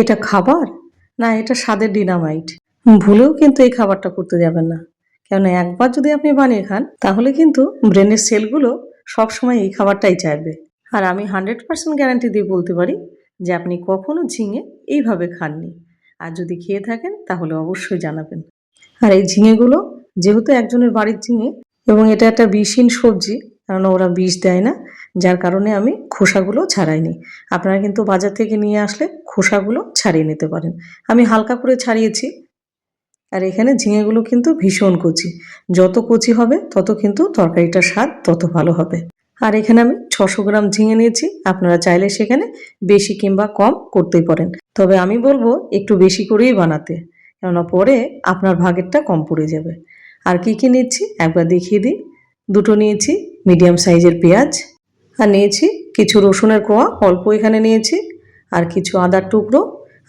এটা খাবার? না, এটা স্বাদের ডিনামাইট। ভুলেও কিন্তু এই খাবারটা করতে যাবেন না। কেননা একবার যদি আপনি বানিয়ে খান, তাহলে কিন্তু ব্রেনের সেলগুলো সবসময় এই খাবারটাই চাইবে। আর আমি হান্ড্রেড পার্সেন্ট গ্যারান্টি দিয়ে বলতে পারি যে আপনি কখনো ঝিঙে এইভাবে খাননি। আর যদি খেয়ে থাকেন, তাহলে অবশ্যই জানাবেন। আর এই ঝিঙেগুলো, যেহেতু একজনের বাড়ির ঝিঙে এবং এটা একটা বিষহীন সবজি কারণ ওরা বিষ দেয় না যার কারণে আমি খোসাগুলো ছাড়াইনি। আপনারা কিন্তু বাজার থেকে নিয়ে আসলে খোসাগুলো ছাড়িয়ে নিতে পারেন। আমি হালকা করে ছাড়িয়েছি। আর এখানে ঝিঙেগুলো কিন্তু ভীষণ কচি। যত কচি হবে, তত কিন্তু তরকারিটার স্বাদ তত ভালো হবে। আর এখানে আমি ছশো গ্রাম ঝিঙে নিয়েছি। আপনারা চাইলে সেখানে বেশি কিংবা কম করতেই পারেন। তবে আমি বলব একটু বেশি করেই বানাতে, কেননা পরে আপনার ভাগেরটা কম পড়ে যাবে। আর কি কি নিচ্ছি একবার দেখিয়ে দিই। দুটো নিয়েছি মিডিয়াম সাইজের পেঁয়াজ আর নিয়েছি কিছু রসুনের কোয়া, অল্প এখানে নিয়েছি, আর কিছু আদার টুকরো,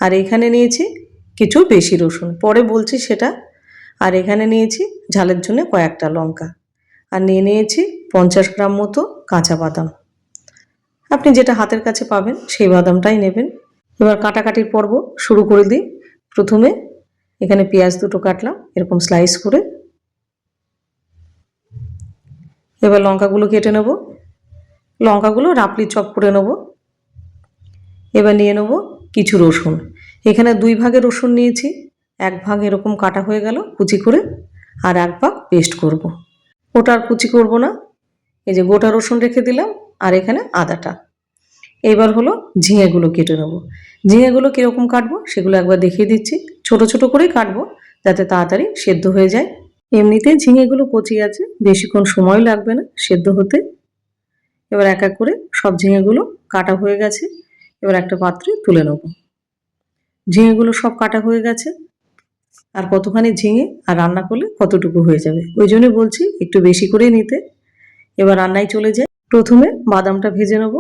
আর এখানে নিয়েছি কিছু বেশি রসুন। পরে বলছি সেটা, আর এখানে নিয়েছি ঝালের জন্য কয়েকটা লঙ্কা, আর নিয়ে নিয়েছি পঞ্চাশ গ্রাম মতো কাঁচা বাদাম। আপনি যেটা হাতের কাছে পাবেন সেই বাদামটাই নেবেন। এবার কাটাকাটির পর্ব শুরু করে দিই। প্রথমে এখানে পেঁয়াজ দুটো কাটলাম, এরকম স্লাইস করে। এবার লঙ্কাগুলো কেটে নেব। লঙ্কাগুলো রাপলি চপ করে নেব। এবার নিয়ে নেব কিছু রসুন। এখানে দুই ভাগে রসুন নিয়েছি। এক ভাগ এরকম কাটা হয়ে গেল, কুচি করে, আর এক ভাগ পেস্ট করব। ওটা আর কুচি করব না। এই যে গোটা রসুন রেখে দিলাম, আর এখানে আদাটা। এবার হলো ঝিঙেগুলো কেটে নেব। ঝিঙেগুলো কীরকম কাটবো সেগুলো একবার দেখিয়ে দিচ্ছি। ছোট ছোট করেই কাটবো, যাতে তাড়াতাড়ি সেদ্ধ হয়ে যায়। এমনিতে ঝিঙেগুলো কচি আছে, বেশিক্ষণ সময় লাগবে না সেদ্ধ হতে। এবার এক এক করে সব ঝিঙেগুলো কাটা হয়ে গেছে। এবার একটা পাত্রে তুলে নেব। ঝিঙেগুলো সব কাটা হয়ে গেছে। আর কতখানি ঝিঙে আর রান্না করলে কতটুকু হয়ে যাবে? ওই জন্য বলছি একটু বেশি করেই নিতে। এবার রান্নায় চলে যায় প্রথমে বাদামটা ভেজে নেব।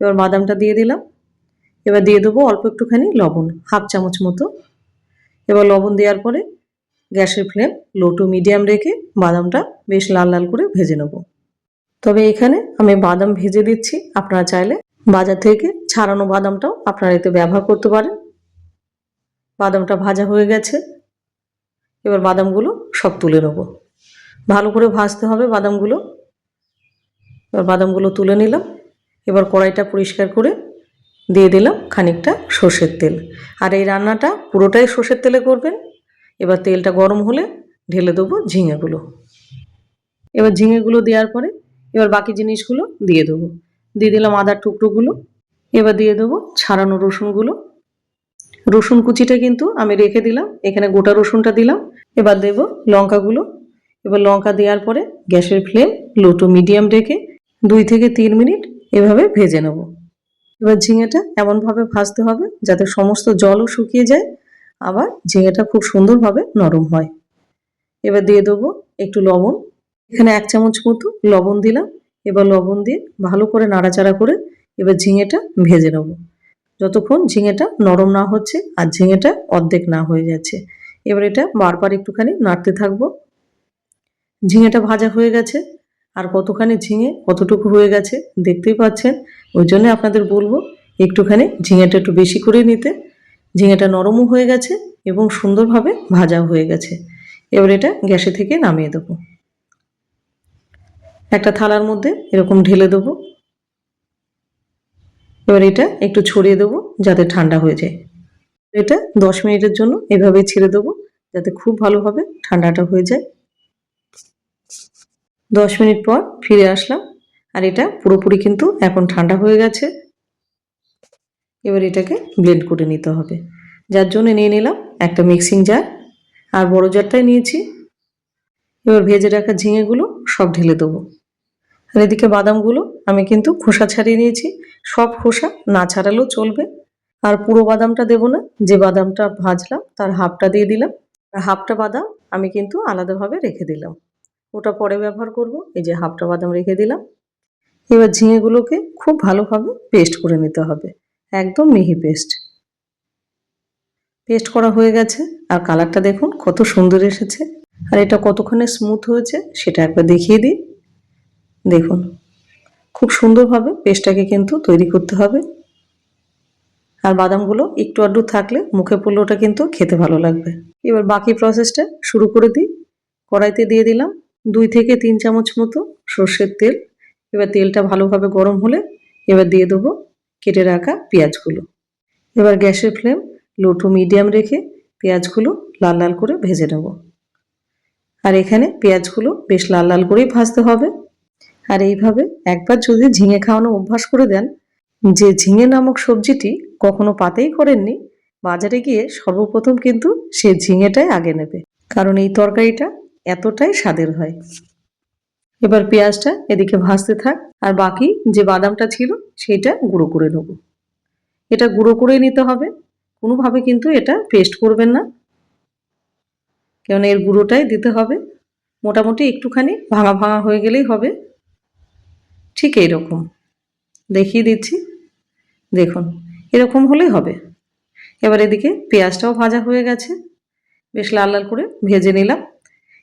এবার বাদামটা দিয়ে দিলাম। এবার দিয়ে দেবো অল্প একটুখানি লবণ, হাফ চামচ মতো। এবার লবণ দেওয়ার পরে গ্যাসের ফ্লেম লো টু মিডিয়াম রেখে বাদামটা বেশ লাল লাল করে ভেজে নেব। তবে এখানে আমি বাদাম ভেজে দিচ্ছি। আপনারা চাইলে বাজার থেকে ছাড়ানো বাদামটাও আপনারা এতে ব্যবহার করতে পারেন। বাদামটা ভাজা হয়ে গেছে। এবার বাদামগুলো সব তুলে নেব। ভালো করে ভাজতে হবে বাদামগুলো। এবার বাদামগুলো তুলে নিলাম। এবার কড়াইটা পরিষ্কার করে দিয়ে দিলাম খানিকটা সর্ষের তেল। আর এই রান্নাটা পুরোটাই সর্ষের তেলে করবেন। এবার তেলটা গরম হলে ঢেলে দেবো ঝিঙেগুলো। এবার ঝিঙেগুলো দেওয়ার পরে এবার বাকি জিনিসগুলো দিয়ে দেবো। দিয়ে দিলাম আদার টুকরোগুলো। এবার দিয়ে দেবো ছাড়ানো রসুনগুলো। রসুন কুচিটা কিন্তু আমি রেখে দিলাম, এখানে গোটা রসুনটা দিলাম। এবার দেব লঙ্কাগুলো। এবার লঙ্কা দেওয়ার পরে গ্যাসের ফ্লেম লো টু মিডিয়াম রেখে দুই থেকে তিন মিনিট এভাবে ভেজে নেব। এবার ঝিঙেটা এমনভাবে ভাজতে হবে যাতে সমস্ত জলও শুকিয়ে যায়, আবার ঝিঙেটা খুব সুন্দরভাবে নরম হয়। এবার দিয়ে দেবো একটু লবণ। এখানে এক চামচ মতো লবণ দিলাম। এবার লবণ দিয়ে ভালো করে নাড়াচাড়া করে এবার ঝিঙেটা ভেজে নেব। যতক্ষণ ঝিঙেটা নরম না হচ্ছে আর ঝিঙেটা অর্ধেক না হয়ে যাচ্ছে। এবার এটা বারবার একটুখানি নাড়তে থাকব। ঝিঙেটা ভাজা হয়ে গেছে। আর কতখানি ঝিঙে কতটুকু হয়ে গেছে দেখতেই পাচ্ছেন? ওই জন্য আপনাদের বলব একটুখানি ঝিঙেটা একটু বেশি করে নিতে। ঝিঙেটা নরমও হয়ে গেছে এবং সুন্দরভাবে ভাজা হয়ে গেছে। এবার এটা গ্যাসে থেকে নামিয়ে দেবো। একটা থালার মধ্যে এরকম ঢেলে দেবো। এবার এটা একটু ছড়িয়ে দেবো যাতে ঠান্ডা হয়ে যায়। এটা দশ মিনিটের জন্য এভাবে ছেড়ে দেবো যাতে খুব ভালোভাবে ঠান্ডাটা হয়ে যায়। দশ মিনিট পর ফিরে আসলাম আর এটা পুরোপুরি কিন্তু এখন ঠান্ডা হয়ে গেছে। এবার এটাকে ব্লেন্ড করে নিতে হবে। যার জন্য নিয়ে নিলাম একটা মিক্সিং জার আর বড় জারটাই নিয়েছি। এবার ভেজে রাখা ঝিঙেগুলো সব ঢেলে দেবো। আর এদিকে বাদামগুলো আমি কিন্তু খোসা ছাড়িয়ে নিয়েছি। সব খোসা না ছাড়ালেও চলবে। আর পুরো বাদামটা দেবো না, যে বাদামটা ভাজলাম তার হাফটা দিয়ে দিলাম। আর হাফটা বাদাম আমি কিন্তু আলাদাভাবে রেখে দিলাম। ওটা পরে ব্যবহার করব, এই যে হাফটা বাদাম রেখে দিলাম। এবার ঝিঙেগুলোকে খুব ভালোভাবে পেস্ট করে নিতে হবে, একদম মিহি পেস্ট। পেস্ট করা হয়ে গেছে, আর কালারটা দেখুন কত সুন্দর এসেছে। আর এটা কতক্ষণে স্মুথ হয়েছে সেটা একবার দেখিয়ে দিই। দেখুন, খুব সুন্দরভাবে পেস্টটাকে কিন্তু তৈরি করতে হবে। আর বাদামগুলো একটু আড্ডু থাকলে মুখে পড়লে ওটা কিন্তু খেতে ভালো লাগবে। এবার বাকি প্রসেসটা শুরু করে দিই। কড়াইতে দিয়ে দিলাম দুই থেকে তিন চামচ মতো সর্ষের তেল। এবার তেলটা ভালোভাবে গরম হলে এবার দিয়ে দেবো কেটে রাখা পেঁয়াজগুলো। এবার গ্যাসের ফ্লেম লো টু মিডিয়াম রেখে পেঁয়াজগুলো লাল লাল করে ভেজে নেব। আর এখানে পেঁয়াজগুলো বেশ লাল লাল করেই ভাজতে হবে। আর এইভাবে একবার যদি ঝিঙে খাওয়ানো অভ্যাস করে দেন, যে ঝিঙে নামক সবজিটি কখনো পাতেই করেননি, বাজারে গিয়ে সর্বপ্রথম কিন্তু সে ঝিঙেটাই আগে নেবে, কারণ এই তরকারিটা এতটাই স্বাদের হয়। এবার পেঁয়াজটা এদিকে ভাজতে থাক, আর বাকি যে বাদামটা ছিল সেইটা গুঁড়ো করে নেব। এটা গুঁড়ো করে নিতে হবে, কোনোভাবে কিন্তু এটা পেস্ট করবেন না। কেন এর গুঁড়োটাই দিতে হবে, মোটামুটি একটুখানি ভাঙা ভাঙা হয়ে গেলেই হবে। ঠিক এইরকম। দেখিয়ে দিচ্ছি। দেখুন, এরকম হলেই হবে। এবার এদিকে পেঁয়াজটাও ভাজা হয়ে গেছে। বেশ লাল লাল করে ভেজে নিলাম।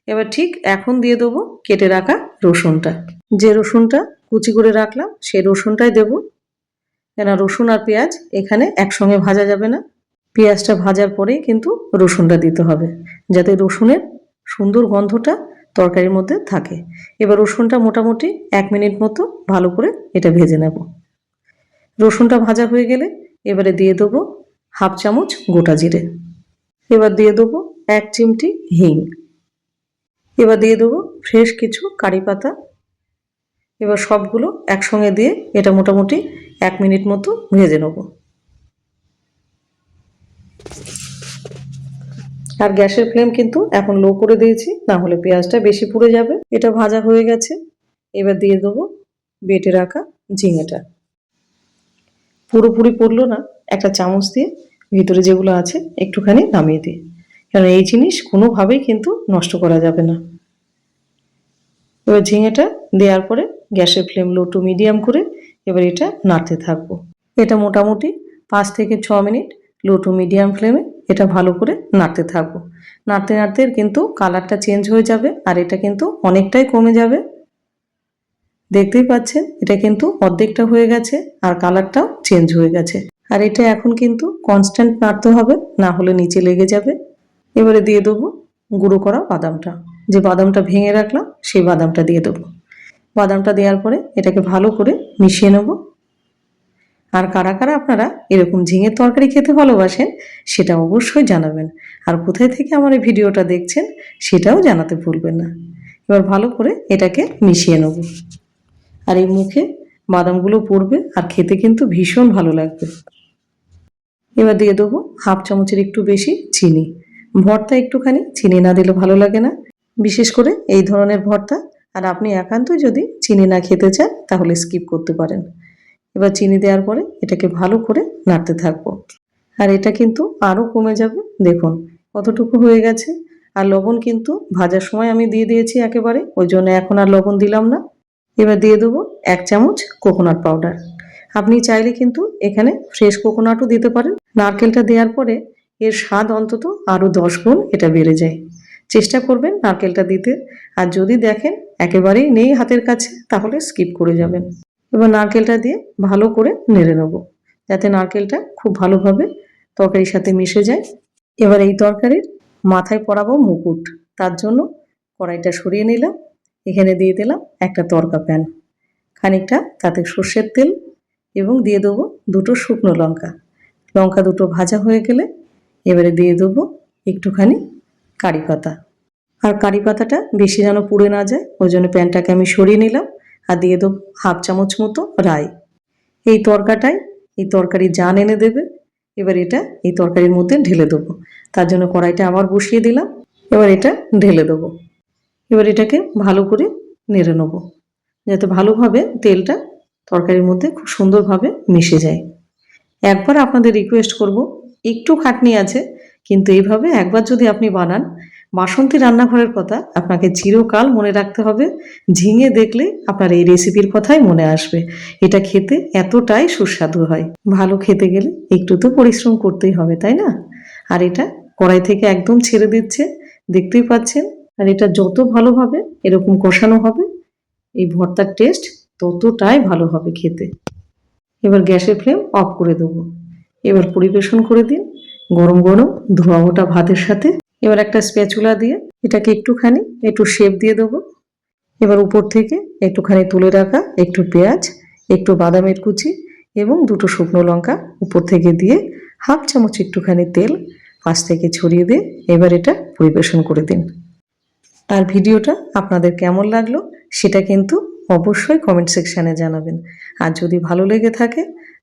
এবার ঠিক এখন দিয়ে দেবো কেটে রাখা রসুনটা। যে রসুনটা কুচি করে রাখলাম, সেই রসুনটাই দেবো। কেন রসুন আর পেঁয়াজ এখানে একসঙ্গে ভাজা যাবে না। পেঁয়াজটা ভাজার পরেই কিন্তু রসুনটা দিতে হবে। যাতে রসুনের সুন্দর গন্ধটা তরকারির মধ্যে থাকে। এবার রসুনটা মোটামুটি এক মিনিট মতো ভালো করে এটা ভেজে নেব। রসুনটা ভাজা হয়ে গেলে এবারে দিয়ে দেবো হাফ চামচ গোটা জিরে। এবার দিয়ে দেবো এক চিমটি হিং। এবার দিয়ে দেবো ফ্রেশ কিছু কারি পাতা। এবার সবগুলো একসঙ্গে দিয়ে এটা মোটামুটি এক মিনিট মতো ভেজে নেব। আর গ্যাসের ফ্লেম কিন্তু এখন লো করে দিয়েছি, না হলে পেঁয়াজটা বেশি পুড়ে যাবে। এটা ভাজা হয়ে গেছে। এবার দিয়ে দেবো বেটে রাখা ঝিঙেটা। পুরোপুরি পড়ল না, একটা চামচ দিয়ে ভিতরে যেগুলো আছে একটুখানি নামিয়ে দিই। কারণ এই জিনিস কোনোভাবেই কিন্তু নষ্ট করা যাবে না। এবার ঝিঙেটা দেওয়ার পরে গ্যাসের ফ্লেম লো টু মিডিয়াম করে এবার এটা নাড়তে থাকব। এটা মোটামুটি পাঁচ থেকে ছ মিনিট লো টু মিডিয়াম ফ্লেমে এটা ভালো করে নাড়তে থাকব। নাড়তে নাড়তে কিন্তু কালারটা চেঞ্জ হয়ে যাবে আর এটা কিন্তু অনেকটাই কমে যাবে। দেখতেই পাচ্ছেন, এটা কিন্তু অর্ধেকটা হয়ে গেছে আর কালারটাও চেঞ্জ হয়ে গেছে। আর এটা এখন কিন্তু কনস্ট্যান্ট নাড়তে হবে, না হলে নিচে লেগে যাবে। এবারে দিয়ে দেবো গুঁড়ো করা বাদামটা। যে বাদামটা ভেঙে রাখলাম, সেই বাদামটা দিয়ে দেবো। বাদামটা দেওয়ার পরে এটাকে ভালো করে মিশিয়ে নেব। আর কারা কারা আপনারা এরকম ঝিঙের তরকারি খেতে ভালোবাসেন সেটা অবশ্যই জানাবেন। আর কোথায় থেকে আমার এই ভিডিওটা দেখছেন, সেটাও জানাতে ভুলবেন না। এবার ভালো করে এটাকে মিশিয়ে নেব। আর এই মুখে বাদামগুলো পড়বে আর খেতে কিন্তু ভীষণ ভালো লাগবে। এবার দিয়ে দেবো হাফ চামচের একটু বেশি চিনি। ভর্তা একটুখানি চিনি না দিলে ভালো লাগে না। বিশেষ করে এই ধরনের ভর্তা। আর আপনি একান্ত যদি চিনি না খেতে চান, তাহলে স্কিপ করতে পারেন। এবার চিনি দেওয়ার পরে এটাকে ভালো করে নাড়তে থাকব। আর এটা কিন্তু আরও কমে যাবে, দেখুন কতটুকু হয়ে গেছে। আর লবণ কিন্তু ভাজার সময় আমি দিয়ে দিয়েছি একেবারে, ওই জন্য এখন আর লবণ দিলাম না। এবার দিয়ে দেবো এক চামচ কোকোনাট পাউডার আপনি চাইলে কিন্তু এখানে ফ্রেশ কোকোনাটও দিতে পারেন। নারকেলটা দেওয়ার পরে এর স্বাদ অন্তত আরও দশ গুণ এটা বেড়ে যায়। চেষ্টা করবেন নারকেলটা দিতে। আর যদি দেখেন একেবারেই নেই হাতের কাছে, তাহলে স্কিপ করে যাবেন। এবার নারকেলটা দিয়ে ভালো করে নেড়ে নেব, যাতে নারকেলটা খুব ভালোভাবে তরকারির সাথে মিশে যায়। এবার এই তরকারির মাথায় পরাবো মুকুট, তার জন্য কড়াইটা সরিয়ে নিলাম। এখানে দিয়ে দিলাম একটা তরকা প্যান, খানিকটা তাতে সর্ষের তেল এবং দিয়ে দেবো দুটো শুকনো লঙ্কা। লঙ্কা দুটো ভাজা হয়ে গেলে এবারে দিয়ে দেবো একটুখানি কারি পাতা। আর কারি পাতাটা বেশি যেন পুড়ে না যায়, ওই জন্য প্যানটাকে আমি সরিয়ে নিলাম। আর দিয়ে দেবো হাফ চামচ মতো রাই। এই তরকাটাই, এই তরকারি জান এনে দেবে। এবার এটা এই তরকারির মধ্যে ঢেলে দেবো। তার জন্য কড়াইটা আবার বসিয়ে দিলাম। এবার এটা ঢেলে দেবো। এবার এটাকে ভালো করে নেড়ে নেব। যাতে ভালোভাবে তেলটা তরকারির মধ্যে খুব সুন্দরভাবে মিশে যায়। একবার আপনাদের রিকোয়েস্ট করব। একটু খাটনি আছে, কিন্তু এইভাবে একবার যদি আপনি বানান বাসন্তী রান্নাঘরের কথা আপনাকে চিরকাল মনে রাখতে হবে। ঝিঙে দেখলে আপনার এই রেসিপির কথাই মনে আসবে। এটা খেতে এতটাই সুস্বাদু হয়। ভালো খেতে গেলে একটু তো পরিশ্রম করতেই হবে, তাই না? আর এটা কড়াই থেকে একদম ছেড়ে দিচ্ছে। দেখতেই পাচ্ছেন? আর এটা যত ভালোভাবে এরকম কষানো হবে, এই ভর্তার টেস্ট ততটাই ভালো হবে খেতে। এবার গ্যাসের ফ্লেম অফ করে দেবো। এবার পরিবেশন করে দিন। গরম গরম ধোয়া ওটা ভাতের সাথে। এবার একটা স্প্যাচুলা দিয়ে এটাকে একটুখানি, একটু শেপ দিয়ে দেবো। এবার উপর থেকে একটুখানি তুলে রাখা, একটু পেঁয়াজ, একটু বাদামের কুচি এবং দুটো শুকনো লঙ্কা উপর থেকে দিয়ে হাফ চামচ একটুখানি তেল পাশ থেকে ছড়িয়ে দিয়ে এবার এটা পরিবেশন করে দিন। আর ভিডিওটা আপনাদের কেমন লাগল সেটা কিন্তু অবশ্যই কমেন্ট সেকশানে জানাবেন। আর যদি ভালো লেগে থাকে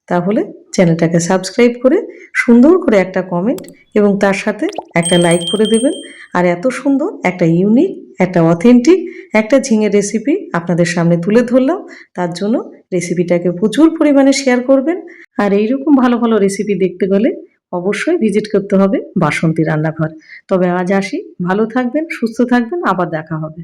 তাহলে চ্যানেলটাকে সাবস্ক্রাইব করে সুন্দর করে একটা কমেন্ট এবং তার সাথে একটা লাইক করে দেবেন। আর এত সুন্দর, একটা ইউনিক, একটা অথেন্টিক, একটা ঝিঙে রেসিপি আপনাদের সামনে তুলে ধরলাম। তার জন্য রেসিপিটাকে প্রচুর পরিমাণে শেয়ার করবেন। আর এইরকম ভালো ভালো রেসিপি দেখতে গেলে অবশ্যই ভিজিট করতে হবে বাসন্তী রান্নাঘর। তবে আজ আসি, ভালো থাকবেন, সুস্থ থাকবেন, আবার দেখা হবে।